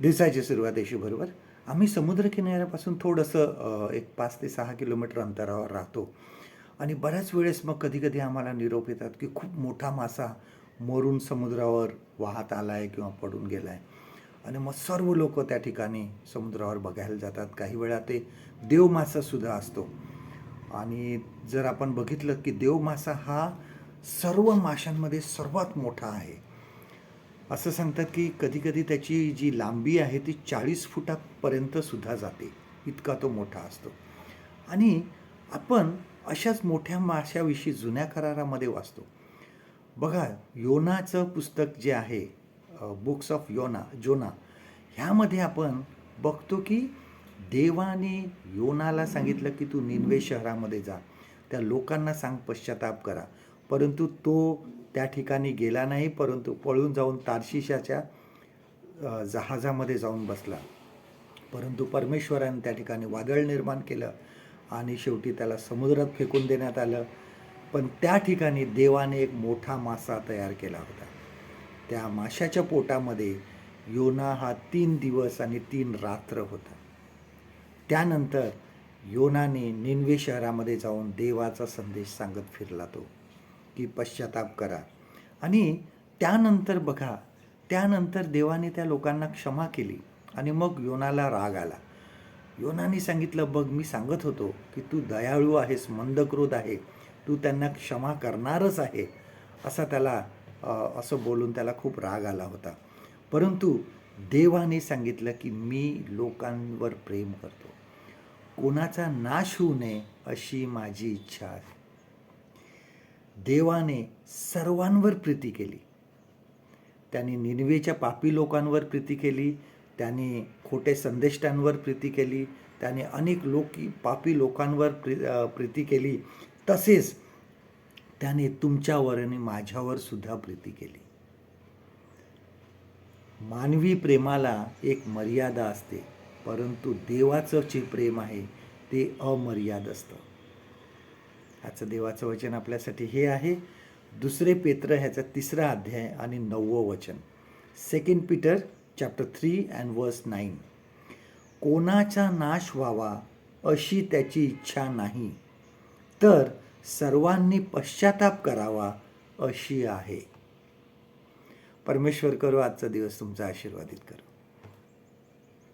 दिवसाची सुरुवातीशी बरोबर आम्ही समुद्रकिनाऱ्यापासून थोडंसं एक पाच ते सहा किलोमीटर अंतरावर राहतो. आणि बऱ्याच वेळेस मग कधीकधी आम्हाला निरोप येतात की खूप मोठा मासा मरून समुद्रावर वाहत आला आहे किंवा पडून गेला आहे आणि मग सर्व लोक त्या ठिकाणी समुद्रावर बघायला जातात. काही वेळा ते देवमासासुद्धा असतो. आणि जर आपण बघितलं की देवमासा हा सर्व माशांमध्ये सर्वात मोठा आहे. असं सांगतात की कधीकधी त्याची जी लांबी आहे ती चाळीस फुटापर्यंत सुद्धा जाते. इतका तो मोठा असतो. आणि आपण अशाच मोठ्या माशाविषयी जुन्या करारामध्ये वाचतो. बघा योनाचं पुस्तक जे आहे बुक्स ऑफ योना जोना ह्यामध्ये आपण बघतो की देवाने योनाला सांगितलं की तू निनवे शहरामध्ये जा. त्या लोकांना सांग पश्चाताप करा. परंतु तो त्या ठिकाणी गेला नाही परंतु पळून जाऊन तारशिशाच्या जहाजामध्ये जाऊन बसला. परंतु परमेश्वराने त्या ठिकाणी वादळ निर्माण केलं आणि शेवटी त्याला समुद्रात फेकून देण्यात आलं. पण त्या ठिकाणी देवाने एक मोठा मासा तयार केला होता. त्या माशाच्या पोटामध्ये योना हा तीन दिवस आणि तीन रात्र होता. त्यानंतर योनाने निनवे शहरामध्ये जाऊन देवाचा संदेश सांगत फिरला तो. की पश्चाताप करा. आणि त्यानंतर बघा त्यानंतर देवाने त्या लोकांना क्षमा केली आणि मग योनाला राग आला. योनाने सांगितलं बघ मी सांगत होतो की तू दयाळू आहेस मंदक्रोध आहे. तू त्यांना क्षमा करणारच आहे. असा त्याला असं बोलून त्याला खूप राग आला होता. परंतु देवाने सांगितलं की मी लोकांवर प्रेम करतो. कोणाचा नाश होऊ नये अशी माझी इच्छा आहे. देवाने सर्वांवर प्रीती केली. त्याने निनवेच्या पापी लोकांवर प्रीती केली त्याने खोटे संदेष्टांवर प्रीती केली त्याने अनेक लोक पापी लोकांवर प्री प्रीती केली. तसेच त्याने तुमच्यावर आणि माझ्यावर सुद्धा प्रीती केली. मानवी प्रेमाला एक मर्यादा असते परंतु देवाचं जे प्रेम आहे ते अमर्याद असतं. ह्याचं देवाचं वचन आपल्यासाठी हे आहे. दुसरे पेत्र ह्याचा तिसरा अध्याय आणि नववं वचन. Second Peter chapter three and verse nine कोणाचा नाश व्हावा अशी त्याची इच्छा नाही तर सर्वांनी पश्चाताप करावा अशी आहे. परमेश्वर करू आजचा दिवस तुमचा आशीर्वादित करू.